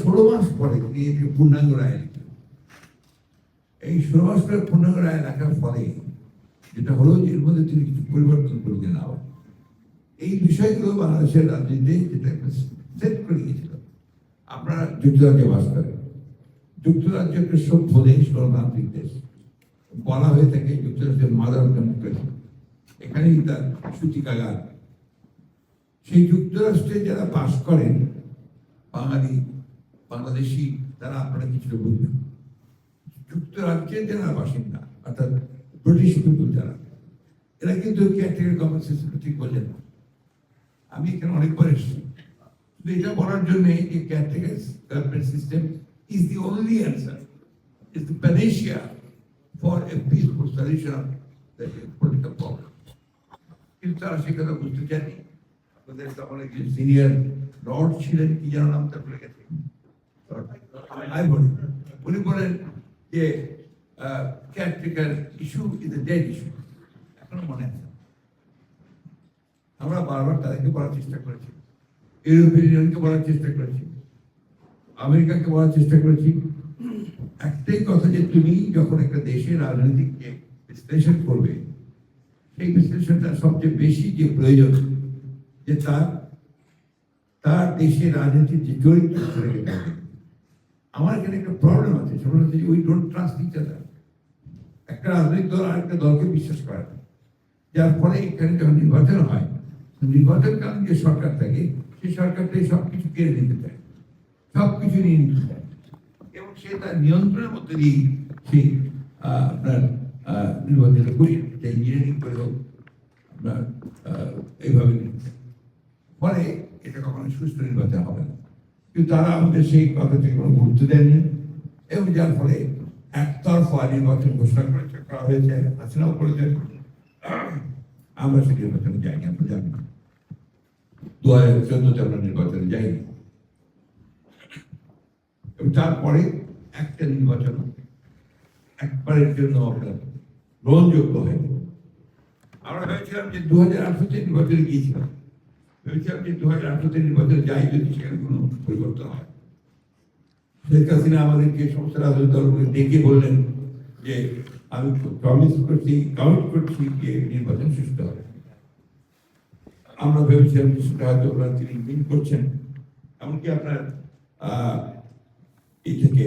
ষোলো মাস পরে তিনি এটি পূর্ণাঙ্গ রায় লিখলেন। এই ষোলো মাস পরে পূর্ণাঙ্গ রায় লেখার ফলে যেটা হলো যে এর মধ্যে তিনি কিছু পরিবর্তন করলেন আবার। এই বিষয়গুলো বাংলাদেশের রাজনীতিতে যেটা একটা সেট করে গিয়েছিল আপনারা যুক্তরাজ্যে বাস করেন। যুক্তরাজ্য একটা সভ্য দেশ গণতান্ত্রিক দেশ। বলা হয়ে থাকে যুক্তরাষ্ট্রের মাদার ডেমোক্রেসি এখানেই তার সূচিকাগার। সেই যুক্তরাষ্ট্রে যারা বাস করেন, বাঙালি বাংলাদেশি তারা আপনারা কিছুটা বুঝবেন। যুক্তরাজ্যের যারা বাসিন্দা, অর্থাৎ ব্রিটিশ পিপুল যারা, এরা কিন্তু ক্যাটেগরি গভর্নমেন্ট সিস্টেম ঠিক বললেন না। আমি এখানে অনেকবার এসেছি। শুধু এটা বলার জন্য যে category government system is the only answer is the panacea for a peaceful solution the political problem কিন্তু তারা সে কথা বুঝতে চাননি আপনাদের তখন একজন সিনিয়র লর্ড ছিলেন, কি যেন নাম তার বলি উনি বলেন যে caretaker issue is a dead issue এখনও মনে আছে। আমরা বারবার তাদেরকে বলার চেষ্টা করেছি। ইউরোপিয়ান ইউনিয়নকে বলার চেষ্টা করেছি। আমেরিকাকে বলার চেষ্টা করেছি। একটাই কথা যে তুমি যখন একটা দেশের রাজনীতিকে বিশ্লেষণ করবে, সেই বিশ্লেষণটা সবচেয়ে বেশি যে প্রয়োজন, যে তার তার দেশের রাজনীতির যে চরিত্র। আমার এখানে একটা প্রবলেম আছে। হচ্ছে we don't trust each other একটা রাজনৈতিক দল আরেকটা দলকে বিশ্বাস করে না। যার ফলে এখানে যখন নির্বাচন হয় নির্বাচনকালীন যে সরকার থাকে, সেই সরকারটাই সব কিছু কেড়ে নিতে চায়। সব কিছু নিয়ে নিতে চায়। এবং সে তার নিয়ন্ত্রণের মধ্যে দিয়েই সে আপনার নির্বাচন করি। ইঞ্জিনিয়ারিং করে হোক, আপনার এইভাবে নিতে। ফলে এটা কখনো সুস্থ নির্বাচন হবে না। তারা আমাদের সেই কথাতে কোনো গুরুত্ব দেননি এবং যার ফলে একতরফা নির্বাচন ঘোষণা করেছে, করা হয়েছে, হাসিনাও করেছেন। আমরা সেই নির্বাচনে যাইনি, আমরা জানি না। দু হাজার চোদ্দতে আমরা নির্বাচনে যাইনি। এবং তারপরে একটা নির্বাচন একবারের জন্য আপনার গ্রহণযোগ্য হয়নি। আমরা ভেবেছিলাম যে দু হাজার আঠারোতে নির্বাচনে গিয়েছিলাম। ভেবেছিলাম যে দু হাজার আঠারোতে নির্বাচনে যাই যদি সেখানে কোনো পরিবর্তন হয়। শেখ হাসিনা আমাদেরকে সমস্ত রাজনৈতিক দলগুলো ডেকে বললেন যে, আমি প্রমিস করছি কাউন্ট করছি যে নির্বাচন সুস্থ হবে। আমরা ভেবেছিলাম হয়তো তিনি মিন করছেন। এমনকি আপনার এই থেকে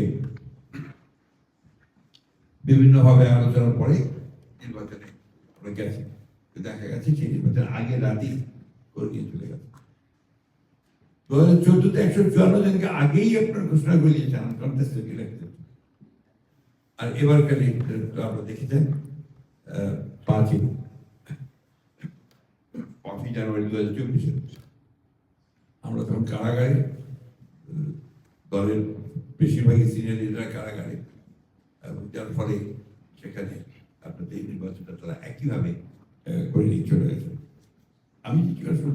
বিভিন্নভাবে আলোচনার পরে নির্বাচনে গেছি দেখা গেছে সেই নির্বাচন আগে রাতেই করে চলে গেছে দু হাজার চোদ্দতে একশো চুয়ান্ন জনকে আগেই আপনার ঘোষণা করে দিয়েছেন কন্টেস্টেড ইলেকশন আর election তো আমরা দেখেছেন পাঁচই পাঁচই জানুয়ারি দু হাজার চব্বিশে। আমরা তখন কারাগারে দলের বেশিরভাগই সিনিয়র লিডার কারাগারে। যার ফলে সেখানে আপনাদের নির্বাচনটা তারা একইভাবে করে নিয়ে চলে গেছে। আমি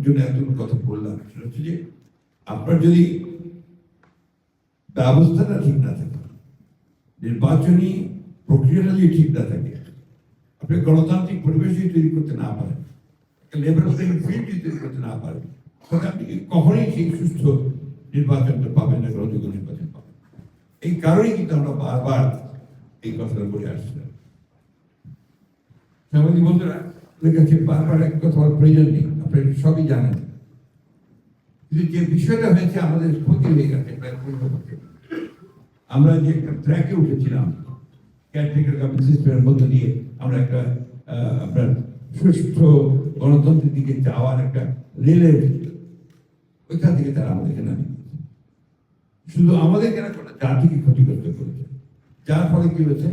জন্য এতগুলো কথা বললাম। সেটা হচ্ছে যে আপনার যদি ব্যবস্থাটা ঠিক না থাকে, নির্বাচনী প্রক্রিয়াটা যদি ঠিক না থাকে, আপনি গণতান্ত্রিক পরিবেশ তৈরি করতে না পারেন লেভেল প্লেইং ফিল্ড যদি তৈরি করতে না পারেন তাহলে আপনি কখনোই সেই সুস্থ নির্বাচনটা পাবেন না গ্রহণযোগ্য নির্বাচন পাবেন এই কারণেই কিন্তু আমরা বারবার এই কথাটা বলে আসছিলাম। সাংবাদিক বন্ধুরা কাছে বারবার এক কথা প্রয়োজন নেই। সবই জানেন। কিন্তু যে বিষয়টা হয়েছে, আমাদের ক্ষতি হয়ে গেছে আমরা যে একটা ট্র্যাকে উঠেছিলাম সিস্টেমের দিয়ে আমরা একটা আপনার সুষ্ঠু গণতন্ত্রের দিকে যাওয়ার একটা রেলে ওইখান থেকে তারা আমাদেরকে নামিয়ে। শুধু আমাদেরকে না করে জাতিকে ক্ষতিগ্রস্ত করেছে? যার ফলে কি হয়েছে?